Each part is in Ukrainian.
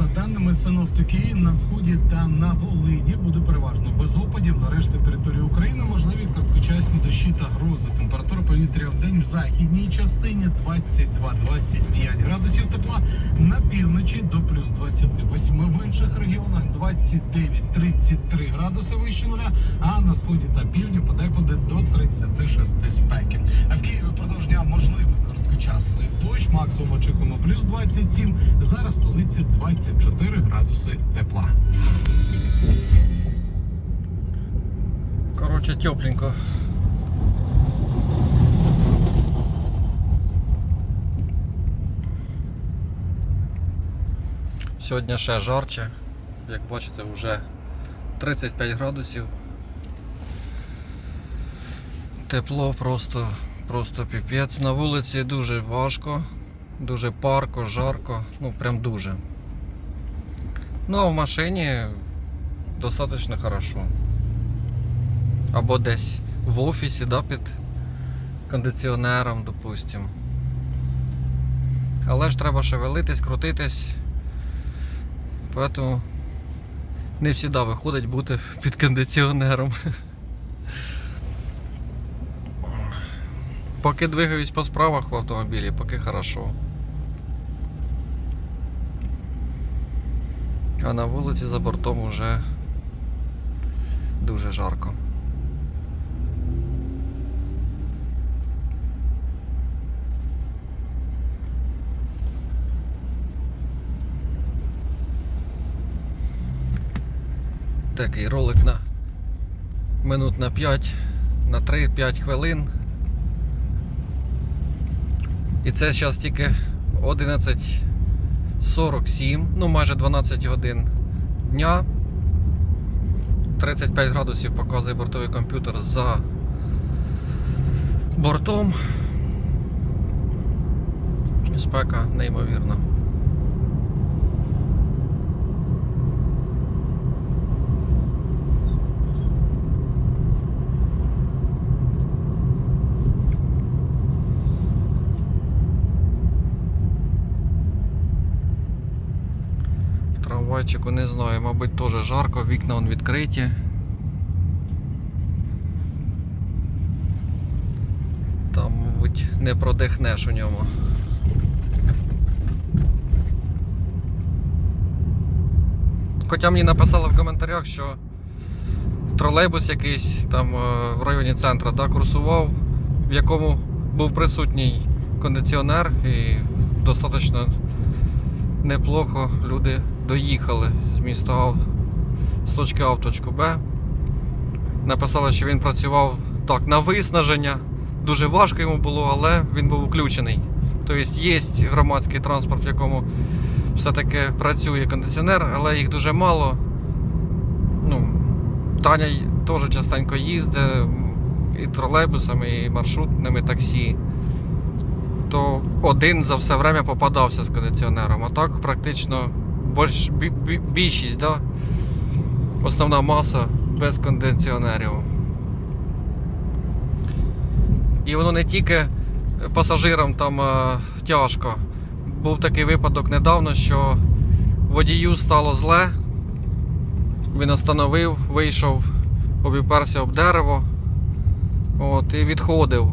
За даними синоптики, на сході та на Волині буде переважно без опадів. На решті території України можливі короткочасні дощі та грози. Температура повітря в день в західній частині 22-25 градусів тепла. На півночі до плюс 28 в інших регіонах 29-33 градуси вище нуля. А на сході та півдні подекуди до 36 спеки. А в Києві впродовж дня короткочасний дощ. Максимум очікуємо плюс 27. Зараз в столиці 24 градуси тепла. Коротше, тепленько. Сьогодні ще жарче. Як бачите, вже 35 градусів. Тепло просто, просто піпець. На вулиці дуже важко, дуже парко, жарко, ну прям дуже. Ну а в машині достатньо хорошо або десь в офісі, да, під кондиціонером, допустим. Але ж треба шевелитись, крутитись. Тому не завжди виходить бути під кондиціонером. Поки двигаюсь по справах в автомобілі, поки хорошо. А на вулиці за бортом вже дуже жарко. Такий ролик на минут на 5, на 3-5 хвилин. І це зараз тільки 11.47, ну майже 12 годин дня. 35 градусів показує бортовий комп'ютер за бортом. Спека неймовірна. В не знаю, мабуть, теж жарко, вікна вон відкриті. Там, мабуть, не продихнеш у ньому. Хоча мені написали в коментарях, що тролейбус якийсь там е, в районі центру да, курсував, в якому був присутній кондиціонер і достатньо неплохо люди доїхали з міста А з точки А в точку Б. Написали, що він працював так на виснаження. Дуже важко йому було, але він був включений. Тобто є громадський транспорт, в якому все-таки працює кондиціонер, але їх дуже мало. Ну, Таня теж частенько їздить і тролейбусами, і маршрутними таксі. То один за все время попадався з кондиціонером. А так практично більш, бі- бі- більшість, да? основна маса без кондиціонерів. І воно не тільки пасажирам там е, тяжко. Був такий випадок недавно, що водію стало зле. Він остановив, вийшов, обіперся об дерево. От, і відходив.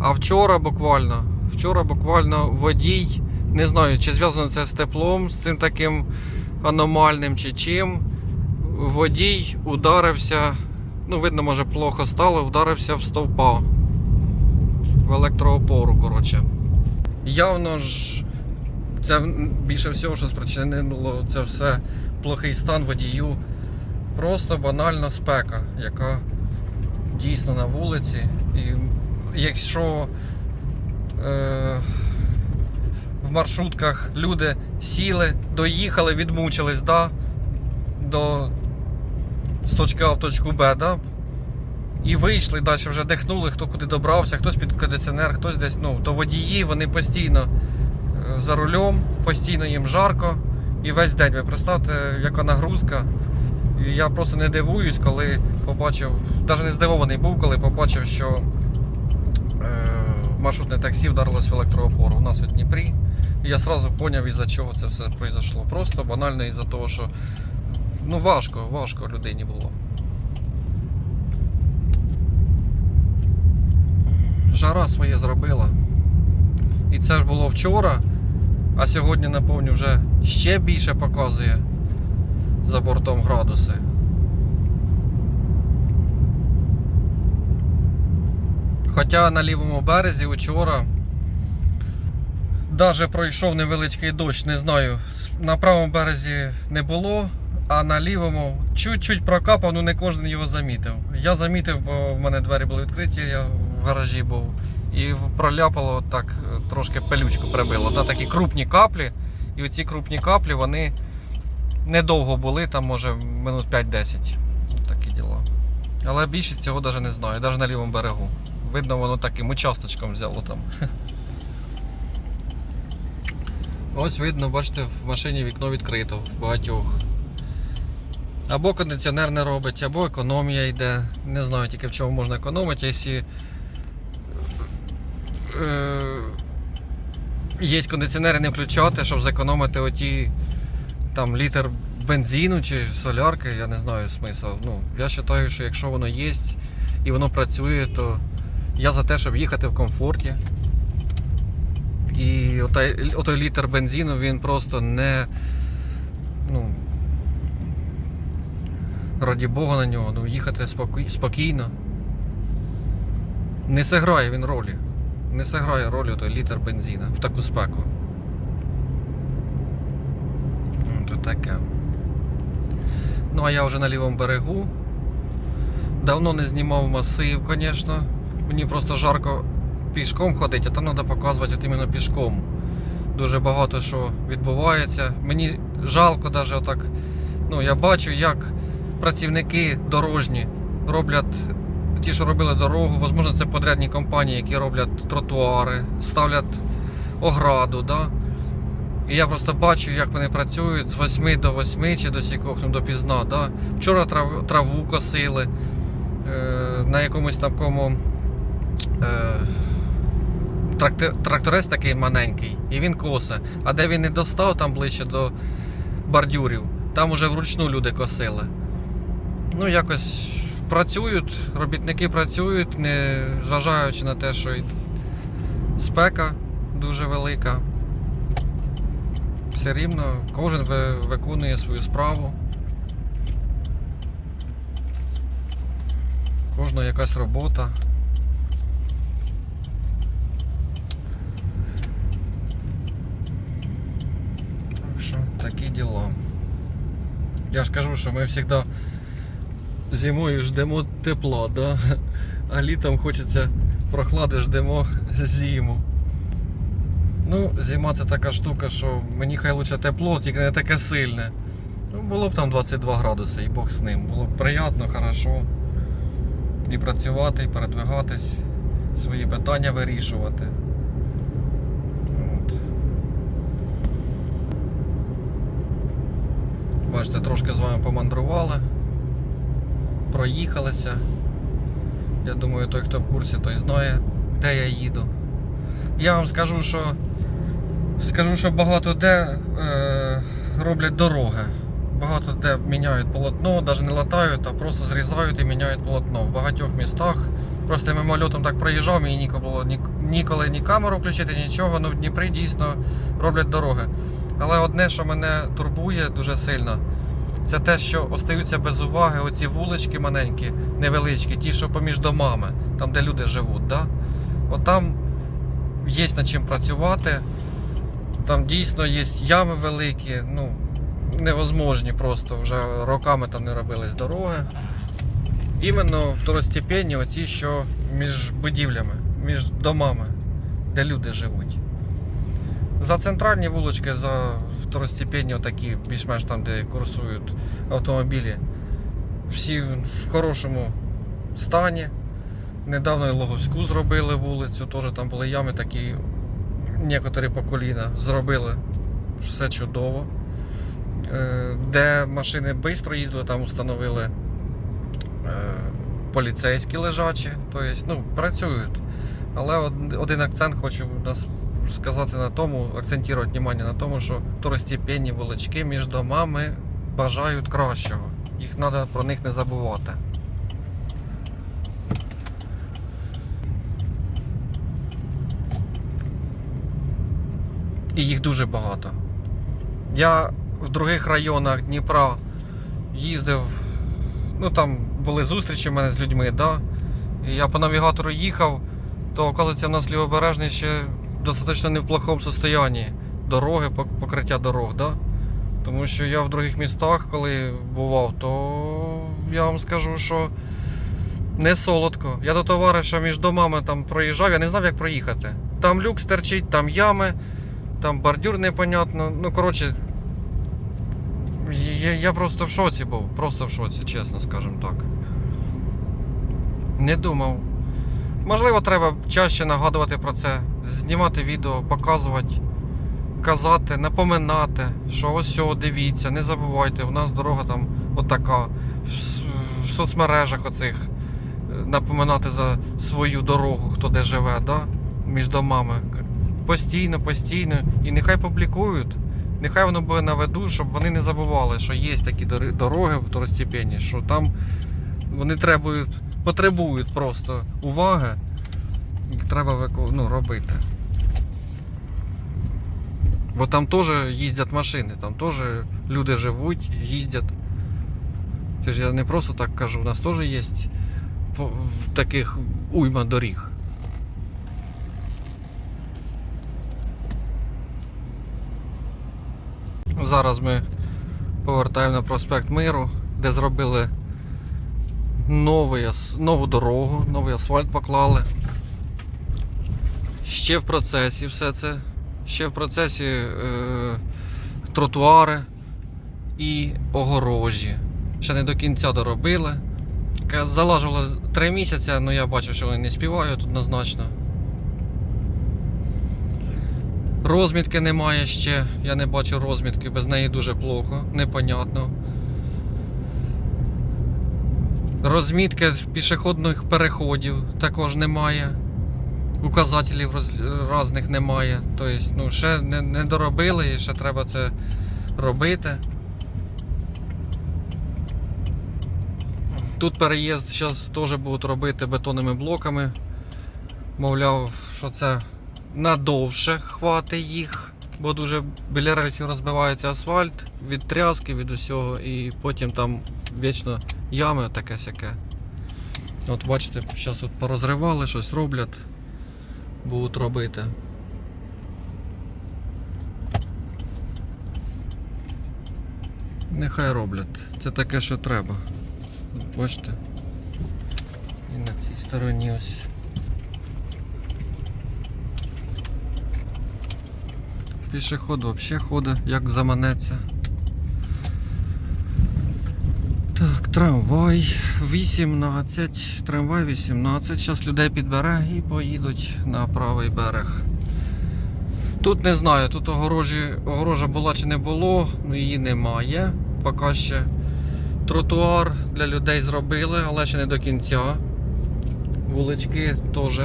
А вчора буквально, вчора буквально водій, не знаю, чи зв'язано це з теплом, з цим таким аномальним чи чим. Водій ударився, ну, видно, може, плохо стало, вдарився в стовпа. В електроопору, коротше. Явно ж, це більше всього, що спричинило це все плохий стан водію. Просто банальна спека, яка дійсно на вулиці. І якщо е, маршрутках люди сіли, доїхали, відмучились да, до з точки А в точку Б, да, і вийшли, далі вже дихнули, хто куди добрався, хтось під кондиціонер, хтось десь, ну, то водії, вони постійно е, за рулем, постійно їм жарко. І весь день, ви представте, яка нагрузка. І я просто не дивуюсь, коли побачив, навіть не здивований був, коли побачив, що е, маршрутне таксі вдарилось в електроопору. У нас у Дніпрі Я сразу поняв, із-за чого це все произошло. Просто банально із-за того, що ну важко, важко людині було. Жара своє зробила. І це ж було вчора, а сьогодні, напевно, вже ще більше показує за бортом градуси. Хоча на лівому березі вчора Даже пройшов невеличкий дощ, не знаю. На правому березі не було, а на лівому чуть-чуть прокапав, ну не кожен його замітив. Я замітив, бо в мене двері були відкриті, я в гаражі був. І проляпало так, е, трошки пелючку прибило. Та такі крупні каплі. І оці крупні каплі вони недовго були, там може минут 5-10. Такі діла. Але більшість цього навіть не знаю, навіть на лівому берегу. Видно, воно таким участочком взяло там. Ось видно, бачите, в машині вікно відкрито в багатьох. Або кондиціонер не робить, або економія йде. Не знаю тільки в чому можна економити, якщо е, є кондиціонери не включати, щоб зекономити оті там літр бензину чи солярки, я не знаю смисл. Ну, я вважаю, що якщо воно є і воно працює, то я за те, щоб їхати в комфорті. І отой, отой літр бензину він просто не. Ну. Раді Бога на нього, ну їхати спокій, спокійно. Не зіграє він ролі. Не зіграє ролі той літр бензина в таку спеку. Ну, То таке. Ну, а я вже на лівому берегу. Давно не знімав масив, звісно. Мені просто жарко пішком ходити, а там треба показувати от іменно пішком. Дуже багато що відбувається. Мені жалко навіть отак. Ну, я бачу, як працівники дорожні роблять ті, що робили дорогу, можливо, це подрядні компанії, які роблять тротуари, ставлять ограду. Да? І я просто бачу, як вони працюють з 8 до 8 чи до сікох, ну, допізна. Да? Вчора трав, траву косили е, на якомусь такому. Е, трактор, тракторець такий маленький, і він косе. А де він не достав, там ближче до бордюрів, там уже вручну люди косили. Ну, якось працюють, робітники працюють, не зважаючи на те, що спека дуже велика. Все рівно кожен виконує свою справу. Кожна якась робота. Так що такі діла. Я ж кажу, що ми завжди зимою ждемо тепла, да? а літом хочеться прохлади, ждемо зиму. Ну, зима це така штука, що мені хай лучше тепло, тільки не таке сильне. Ну, було б там 22 градуси і Бог з ним. Було б приємно, хорошо. І працювати, і передвигатись, свої питання вирішувати. От. Бачите, трошки з вами помандрували, проїхалися. Я думаю, той, хто в курсі, той знає, де я їду. Я вам скажу, що скажу, що багато де е, роблять дороги. Багато де міняють полотно, навіть не латають, а просто зрізають і міняють полотно. В багатьох містах. Просто я мимольотом так проїжджав, мені ніколи ніколи ні камеру включити, нічого. Ну в Дніпрі дійсно роблять дороги. Але одне, що мене турбує дуже сильно, це те, що остаються без уваги оці вулички маленькі, невеличкі, ті, що поміж домами, там, де люди живуть. Да? От там є над чим працювати. Там дійсно є ями великі, ну, невозможні просто, вже роками там не робились дороги. Іменно второстепенні оці, що між будівлями, між домами, де люди живуть. За центральні вулички, за второстепенні, такі, більш-менш там, де курсують автомобілі, всі в хорошому стані. Недавно і Логовську зробили вулицю, теж там були ями такі, некоторі по коліна. Зробили все чудово. Е, Де машини швидко їздили, там установили е, поліцейські лежачі, тобто, ну, працюють. Але один акцент хочу нас сказати на тому, акцентувати увагу на тому, що второстепенні вулички між домами бажають кращого. Їх треба про них не забувати. І їх дуже багато. Я в других районах Дніпра їздив, ну там були зустрічі в мене з людьми, да? і я по навігатору їхав, то оказується в нас лівобережний ще достатньо не в плохому состоянні дороги, покриття дорог. Да? Тому що я в других містах, коли бував, то я вам скажу, що не солодко. Я до товариша між домами там проїжджав, я не знав, як проїхати. Там люк терчить, там ями, там бордюр непонятно. Ну, коротше, я, я просто в шоці був, просто в шоці, чесно скажемо так. Не думав. Можливо, треба чаще нагадувати про це, знімати відео, показувати, казати, напоминати, що ось о, дивіться, не забувайте, у нас дорога там отака. В, в соцмережах оцих е, напоминати за свою дорогу, хто де живе, да? між домами. Постійно, постійно. І нехай публікують. Нехай воно буде на виду, щоб вони не забували, що є такі дороги второстепенні, що там вони требують, потребують просто уваги. Їх треба ну, робити. Бо там теж їздять машини, там теж люди живуть, їздять. Це ж я не просто так кажу, у нас теж є таких уйма доріг. Зараз ми повертаємо на проспект Миру, де зробили новий, нову дорогу, новий асфальт поклали. Ще в процесі все це. Ще в процесі е, тротуари і огорожі. Ще не до кінця доробили. Залажували 3 місяці, але я бачу, що вони не співають однозначно. Розмітки немає ще. Я не бачу розмітки, без неї дуже плохо, непонятно. Розмітки пішохідних переходів також немає. Указателів різних немає. Тобто, ну, ще не, не доробили і ще треба це робити. Тут переїзд зараз теж будуть робити бетонними блоками. Мовляв, що це надовше хватить їх, бо дуже біля рельсів розбивається асфальт від тряски, від усього, і потім там вічно ями таке сяке. От бачите, зараз от порозривали, щось роблять, будуть робити. Нехай роблять. Це таке, що треба. От Бачите? І на цій стороні ось. Пішоход взагалі ходить, як заманеться. Так, трамвай 18, трамвай 18. Зараз людей підбере і поїдуть на правий берег. Тут не знаю, тут огорожі, огорожа була чи не було, ну її немає. Поки ще тротуар для людей зробили, але ще не до кінця. Вулички теж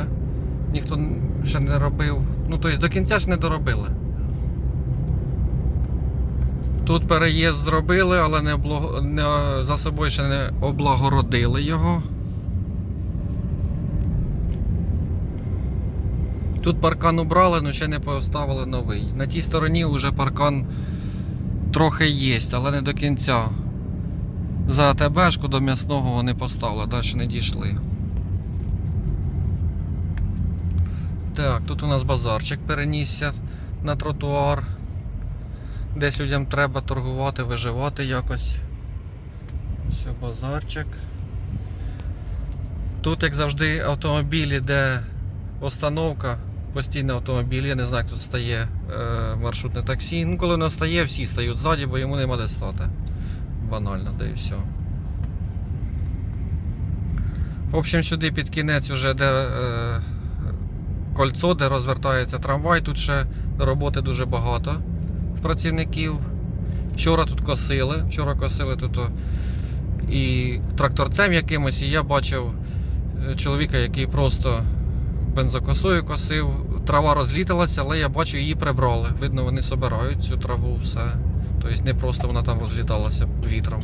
ніхто ще не робив. Ну, тобто до кінця ж не доробили. Тут переїзд зробили, але не, облаг... не за собою ще не облагородили його. Тут паркан убрали, але ще не поставили новий. На тій стороні вже паркан трохи є, але не до кінця. За АТБшку до м'ясного вони поставили, далі не дійшли. Так, тут у нас базарчик перенісся на тротуар. Десь людям треба торгувати, виживати якось. Ось базарчик. Тут, як завжди, автомобілі, де остановка, постійний автомобіль, я не знаю, як тут стає е, маршрутне таксі. Ну, коли воно стає, всі стають ззаді, бо йому нема де стати. Банально, да і все. В общем, сюди під кінець вже де е, кольцо, де розвертається трамвай, тут ще роботи дуже багато працівників. Вчора тут косили, вчора косили тут і тракторцем якимось, і я бачив е, чоловіка, який просто бензокосою косив трава розліталася, але я бачу, її прибрали. Видно, вони собирають цю траву, все. Тобто не просто вона там розліталася вітром.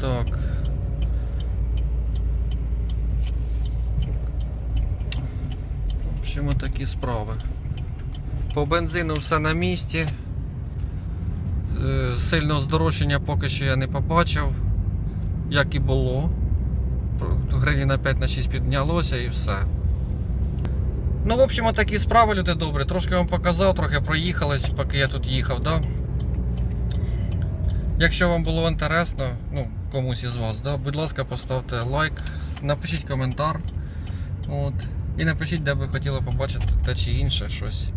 Так. В общем, такі справи. По бензину все на місці. Е, Сильного здорожчання поки що я не побачив, як і було. Гривні на 5 на 6 піднялося і все. Ну, в общем, такі справи, люди добрі. Трошки вам показав, трохи проїхались, поки я тут їхав, да? Якщо вам було інтересно, ну, комусь із вас, да, будь ласка, поставте лайк, напишіть коментар. От. І напишіть, де ви хотіли побачити те чи інше щось.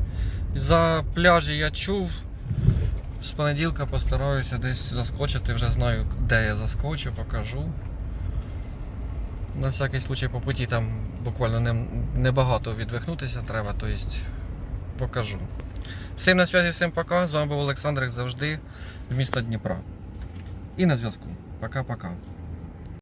За пляжі я чув. З понеділка постараюся десь заскочити, вже знаю, де я заскочу, покажу. На всякий случай по путі там буквально не- небагато відвихнутися треба, то есть покажу. Всім на зв'язі, всім пока. З вами був Олександр, як завжди, з міста Дніпра. І на зв'язку. Пока-пока.